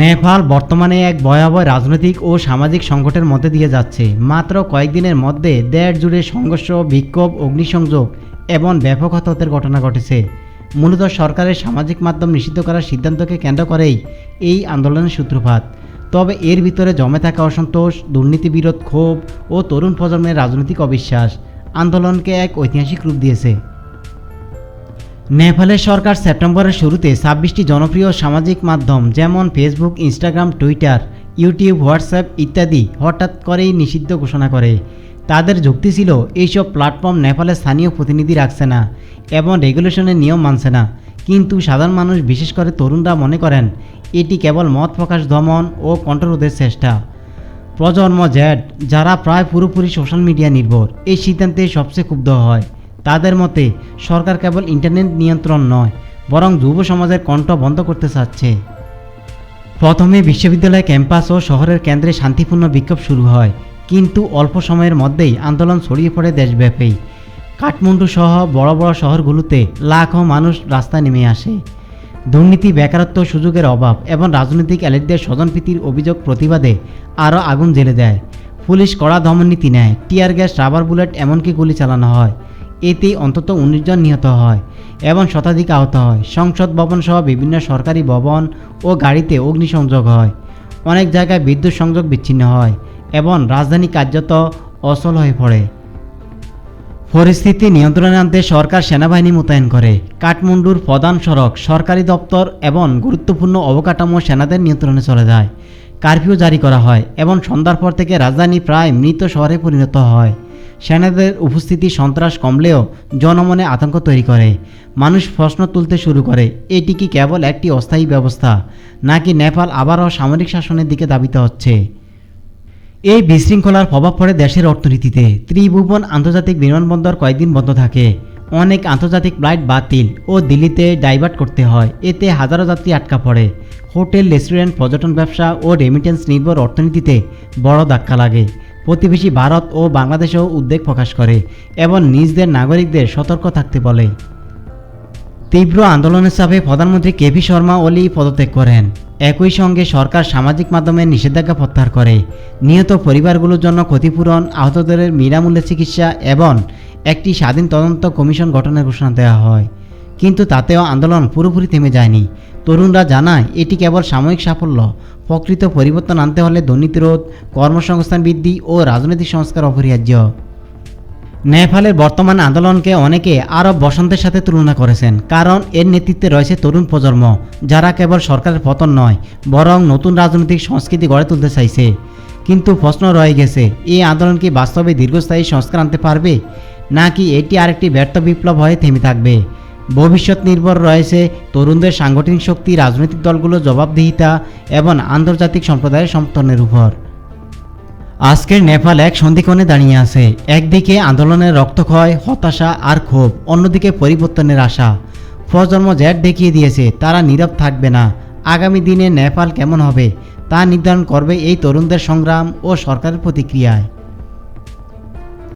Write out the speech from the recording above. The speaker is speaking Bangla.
নেপাল বর্তমানে এক ভয়াবহ রাজনৈতিক ও সামাজিক সংকটের মধ্যে দিয়ে যাচ্ছে। মাত্র কয়েকদিনের মধ্যে দেশ জুড়ে সংঘর্ষ, বিক্ষোভ, অগ্নিসংযোগ এবং ব্যাপক হতাহতের ঘটনা ঘটেছে। মূলত সরকারের সামাজিক মাধ্যম নিষিদ্ধ করার সিদ্ধান্তকে কেন্দ্র করেই এই আন্দোলনের সূত্রপাত। তবে এর ভিতরে জমে থাকা অসন্তোষ, দুর্নীতি বিরোধ, ক্ষোভ ও তরুণ প্রজন্মের রাজনৈতিক অবিশ্বাস আন্দোলনকে এক ঐতিহাসিক রূপ দিয়েছে। নেপালের সরকার সেপ্টেম্বরের শুরুতে ছাব্বিশটি জনপ্রিয় সামাজিক মাধ্যম, যেমন Facebook Instagram Twitter YouTube WhatsApp ইত্যাদি, হঠাৎ করেই নিষিদ্ধ ঘোষণা করে। তাদের যুক্তি ছিল, এইসব প্ল্যাটফর্ম নেপালের স্থানীয় প্রতিনিধি রাখছে না এবং রেগুলেশনের নিয়ম মানছে না। কিন্তু সাধারণ মানুষ, বিশেষ করে তরুণরা মনে করেন, এটি কেবল মত প্রকাশ, দমন ও কণ্ঠরোধের চেষ্টা। প্রজন্ম জেড যারা প্রায় পুরোপুরি সোশ্যাল মিডিয়া নির্ভর, এই সিদ্ধান্তে সবচেয়ে ক্ষুব্ধ হয়। তাদের মতে, সরকার কেবল ইন্টারনেট নিয়ন্ত্রণ নয়, বরং যুব সমাজের কণ্ঠ বন্ধ করতে চাচ্ছে। প্রথমে বিশ্ববিদ্যালয় ক্যাম্পাস ও শহরের কেন্দ্রে শান্তিপূর্ণ বিক্ষোভ শুরু হয়, কিন্তু অল্প সময়ের মধ্যেই আন্দোলন ছড়িয়ে পড়ে দেশব্যাপী। কাঠমান্ডু সহ বড় বড় শহরগুলোতে লাখো মানুষ রাস্তায় নেমে আসে। দুর্নীতি, বেকারত্ব সুযোগের অভাব এবং রাজনৈতিক এলিটদের স্বজনপ্রীতির অভিযোগ প্রতিবাদে আরও আগুন জ্বেলে দেয়। পুলিশ কড়া দমননীতি নেয়, টিয়ার গ্যাস, রাবার বুলেট এমনকি গুলি চালানো হয়। এতে অন্তত উনিশ জন নিহত হয় এবং শতাধিক আহত হয়। সংসদ ভবন সহ বিভিন্ন সরকারি ভবন ও গাড়িতে অগ্নিসংযোগ হয়। অনেক জায়গায় বিদ্যুৎ সংযোগ বিচ্ছিন্ন হয় এবং রাজধানী কার্যত অচল হয়ে পড়ে। পরিস্থিতি নিয়ন্ত্রণে আনতে সরকার সেনাবাহিনী মোতায়েন করে। কাঠমান্ডুর প্রধান সড়ক, সরকারি দপ্তর এবং গুরুত্বপূর্ণ অবকাঠামো সেনাদের নিয়ন্ত্রণে চলে যায়। কারফিউ জারি করা হয় এবং সন্ধ্যার পর থেকে রাজধানী প্রায় মৃত শহরে পরিণত হয়। সেনাদের উপস্থিতি সন্ত্রাস কমলেও জনমনে আতঙ্ক তৈরি করে। মানুষ প্রশ্ন তুলতে শুরু করে, এটি কি কেবল একটি অস্থায়ী ব্যবস্থা, নাকি নেপাল আবারও সামরিক শাসনের দিকে দাবিতে হচ্ছে? এই বিশৃঙ্খলার প্রভাব পড়ে দেশের অর্থনীতিতে। ত্রিভুবন আন্তর্জাতিক বিমানবন্দর কয়েকদিন বন্ধ থাকে। অনেক আন্তর্জাতিক ফ্লাইট বাতিল ও দিল্লিতে ডাইভার্ট করতে হয়। এতে হাজারো যাত্রী আটকা পড়ে। হোটেল, রেস্টুরেন্ট, পর্যটন ব্যবসা ও রেমিটেন্স নির্ভর অর্থনীতিতে বড় ধাক্কা লাগে। প্রতিবেশী ভারত ও বাংলাদেশেও উদ্বেগ প্রকাশ করে এবং নিজদের নাগরিকদের সতর্ক থাকতে বলে। তীব্র আন্দোলনের চাপে প্রধানমন্ত্রী কেপি শর্মা ওলি পদত্যাগ করেন। একই সঙ্গে সরকার সামাজিক মাধ্যমে নিষেধাজ্ঞা প্রত্যাহার করে। নিহত পরিবারগুলোর জন্য ক্ষতিপূরণ, আহতদের বিনামূল্যে চিকিৎসা এবং একটি স্বাধীন তদন্ত কমিশন গঠনের ঘোষণা দেওয়া হয়। কিন্তু তাতেও আন্দোলন পুরোপুরি থেমে যায়নি। তরুণরা জানায়, এটি কেবল সাময়িক সাফল্য। প্রকৃত পরিবর্তন আনতে হলে দুর্নীতি রোধ কর্মসংস্থান বৃদ্ধি ও রাজনৈতিক সংস্কার অপরিহার্য। নেপালের বর্তমান আন্দোলনকে অনেকে আরব বসন্তের সাথে তুলনা করেছেন, কারণ এর নেতৃত্বে রয়েছে তরুণ প্রজন্ম, যারা কেবল সরকারের পতন নয়, বরং নতুন রাজনৈতিক সংস্কৃতি গড়ে তুলতে চাইছে। কিন্তু প্রশ্ন রয়ে গেছে, এই আন্দোলন কি বাস্তবে দীর্ঘস্থায়ী সংস্কার আনতে পারবে, নাকি এটি আরেকটি ব্যর্থ বিপ্লব হয়ে থেমে থাকবে? ভবিষ্যৎ নির্ভর রয়েছে তরুণদের সাংগঠনিক শক্তি, রাজনৈতিক দলগুলোর জবাবদিহিতা এবং আন্তর্জাতিক সম্প্রদায়ের সমর্থনের উপর। আজকের নেপাল এক সন্ধিক্ষণে দাঁড়িয়ে আছে। একদিকে আন্দোলনের রক্তক্ষয়, হতাশা আর ক্ষোভ, অন্যদিকে পরিবর্তনের আশা। প্রজন্ম জ্যাট দেখিয়ে দিয়েছে, তারা নীরব থাকবে না। আগামী দিনে নেপাল কেমন হবে তা নির্ধারণ করবে এই তরুণদের সংগ্রাম ও সরকারের প্রতিক্রিয়ায়।